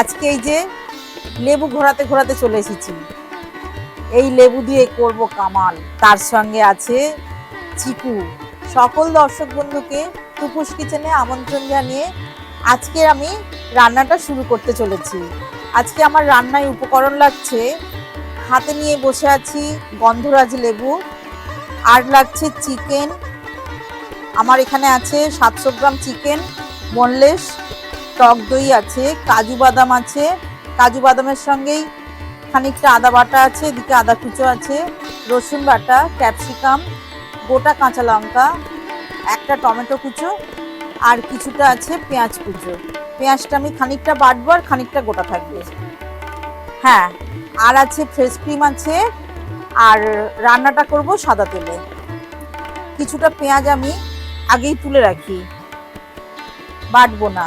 আজকে এই যে লেবু ঘোরাতে ঘোরাতে চলে এসেছি। এই লেবু দিয়ে করব কামাল। তার সঙ্গে আছে চিকু। সকল দর্শক বন্ধুকে টুকুস কিচেনে আমন্ত্রণ জানিয়ে আজকে আমি রান্নাটা শুরু করতে চলেছি। আজকে আমার রান্নায় উপকরণ লাগছে হাতে নিয়ে বসে আছি গন্ধরাজ লেবু। আর লাগছে চিকেন। আমার এখানে আছে সাতশো গ্রাম চিকেন বোনলেস টক দই আছে, কাজু বাদাম আছে, কাজু বাদামের সঙ্গেই খানিকটা আদা বাটা আছে এদিকে আদা কুচো আছে, রসুন বাটা, ক্যাপসিকাম, গোটা কাঁচা লঙ্কা, একটা টমেটো কুচো, আর কিছুটা আছে পেঁয়াজ কুচো। পেঁয়াজটা আমি খানিকটা বাটবো আর খানিকটা গোটা থাকবে। হ্যাঁ আর আছে ফ্রেশ ক্রিম আছে, আর রান্নাটা করব সাদা তেলে। কিছুটা পেঁয়াজ আমি আগেই তুলে রাখি। বাটবো না।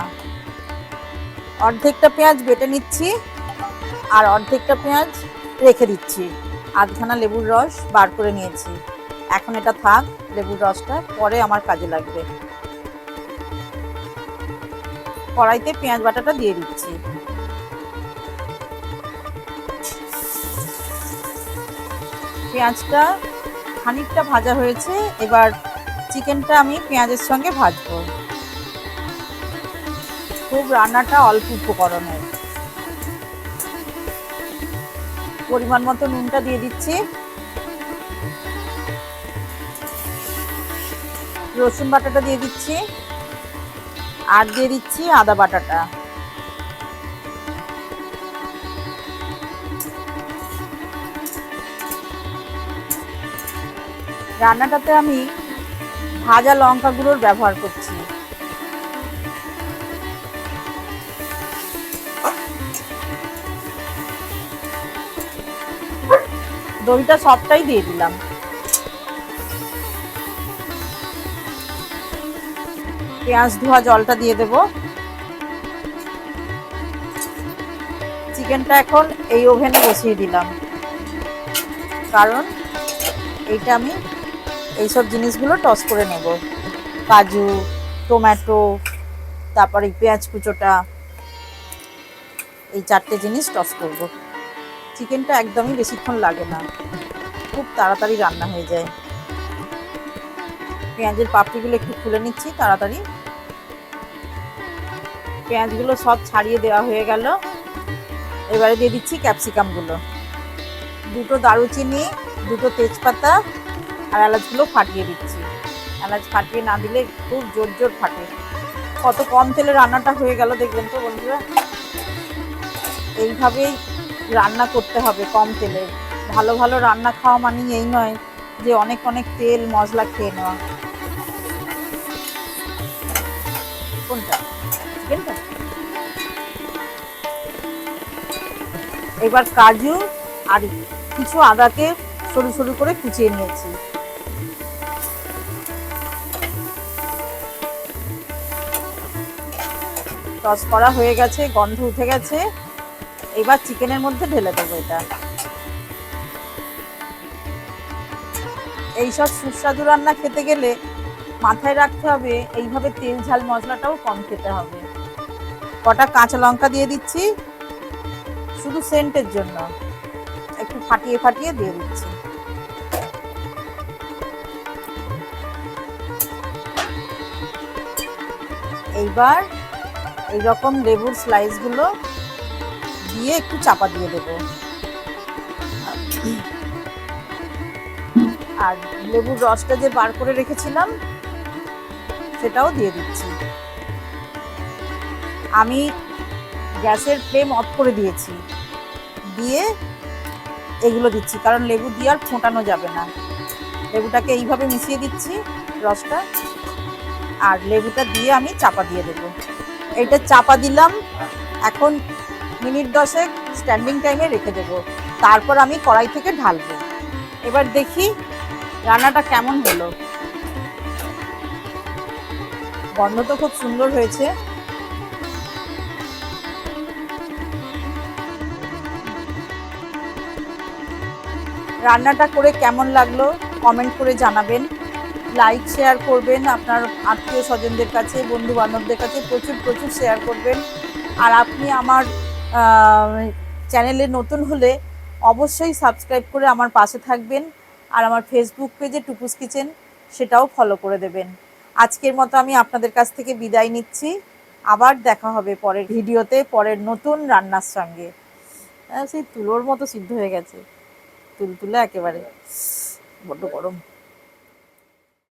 অর্ধেকটা পেঁয়াজ বেটে নিচ্ছি আর অর্ধেকটা পেঁয়াজ রেখে দিচ্ছি। আধখানা লেবুর রস বার করে নিয়েছি। এখন এটা থাক, লেবুর রসটা পরে আমার কাজে লাগবে। কড়াইতে পেঁয়াজ বাটাটা দিয়ে দিচ্ছি। পেঁয়াজটা খানিকটা ভাজা হয়েছে, এবার চিকেনটা আমি পেঁয়াজের সঙ্গে ভাজবো। খুব রান্নাটা অল্প উপকরণের। পরিমাণ মতো নুনটা দিয়ে দিচ্ছি। রসুন বাটাটা দিয়ে দিচ্ছি। আর দিয়ে দিচ্ছি আদা বাটাটা। রান্নাটাতে আমি ভাজা লঙ্কা গুঁড়োর ব্যবহার করছি। দইটা সবটাই দিয়ে দিলাম। পেঁয়াজ ধোয়া জলটা দিয়ে দেব। চিকেনটা এখন এই ওভেনে বসিয়ে দিলাম। কারণ এইটা আমি এইসব জিনিসগুলো টস করে নেব। কাজু, টমেটো, তারপরে পেঁয়াজ কুচোটা এই চারটে জিনিস টস করব। চিকেনটা একদমই বেশিক্ষণ লাগে না। খুব তাড়াতাড়ি রান্না হয়ে যায়। পেঁয়াজের পাপড়িগুলো একটু খুলে নিচ্ছি, তাড়াতাড়ি। পেঁয়াজগুলো সব ছাড়িয়ে দেওয়া হয়ে গেল। এবারে দিয়ে দিচ্ছি ক্যাপসিকামগুলো। দুটো দারুচিনি, দুটো তেজপাতা আর এলাচগুলো ফাটিয়ে দিচ্ছি। এলাচ ফাটিয়ে না দিলে খুব জোর জোর ফাটে। কত কম তেলে রান্নাটা হয়ে গেল দেখবেন তো বন্ধুরা? এইভাবেই রান্না করতে হবে কম তেলে। ভালো ভালো রান্না খাওয়া মানে এই নয় যে অনেক অনেক তেল মশলা খেয়ে নেওয়া। এবার কাজু আর কিছু আদাকে সরু সরু করে কুচিয়ে নিয়েছি। টস করা হয়ে গেছে, গন্ধ উঠে গেছে। এবার চিকেনের মধ্যে ঢেলে দেবো এটা। এইসব সুস্বাদু রান্না খেতে গেলে মাথায় রাখতে হবে, এইভাবে তেল, ঝাল, মশলাটাও কম খেতে হবে। কটা কাঁচা লঙ্কা দিয়ে দিচ্ছি, শুধু সেন্টের জন্য। একটু ফাটিয়ে ফাটিয়ে দিয়ে দিচ্ছি। এইবার এইরকম লেবুর স্লাইসগুলো দিয়ে একটু চাপা দিয়ে দেবো। আর লেবুর রসটা যে বার করে রেখেছিলাম, সেটাও দিয়ে দিচ্ছি। আমি গ্যাসের ফ্লেম অফ করে দিয়েছি। দিয়ে এগুলো দিচ্ছি, কারণ লেবু দিয়ে আর ফোটানো যাবে না। লেবুটাকে এইভাবে মিশিয়ে দিচ্ছি, রসটা। আর লেবুটা দিয়ে আমি চাপা দিয়ে দেবো। এটা চাপা দিলাম, এখন মিনিট দশেক স্ট্যান্ডিং টাইমে রেখে দেবো। তারপর আমি কড়াই থেকে ঢালবো। এবার দেখি রান্নাটা কেমন হলো। গন্ধ তো খুব সুন্দর হয়েছে। রান্নাটা করে কেমন লাগল কমেন্ট করে জানাবেন। লাইক, শেয়ার করবেন আপনার আত্মীয় স্বজনদের কাছে বন্ধু বান্ধবদের কাছে প্রচুর প্রচুর শেয়ার করবেন। আর আপনি আমার চ্যানেলে নতুন হলে অবশ্যই সাবস্ক্রাইব করে আমার পাশে থাকবেন আর আমার ফেসবুক পেজে টুপুস কিচেন সেটাও ফলো করে দেবেন। আজকের মতো আমি আপনাদের কাছ থেকে বিদায় নিচ্ছি। আবার দেখা হবে পরের ভিডিওতে পরের নতুন রান্নার সঙ্গে। সেই তুলোর মতো সিদ্ধ হয়ে গেছে। তুলতুলে একেবারে। বড্ড গরম।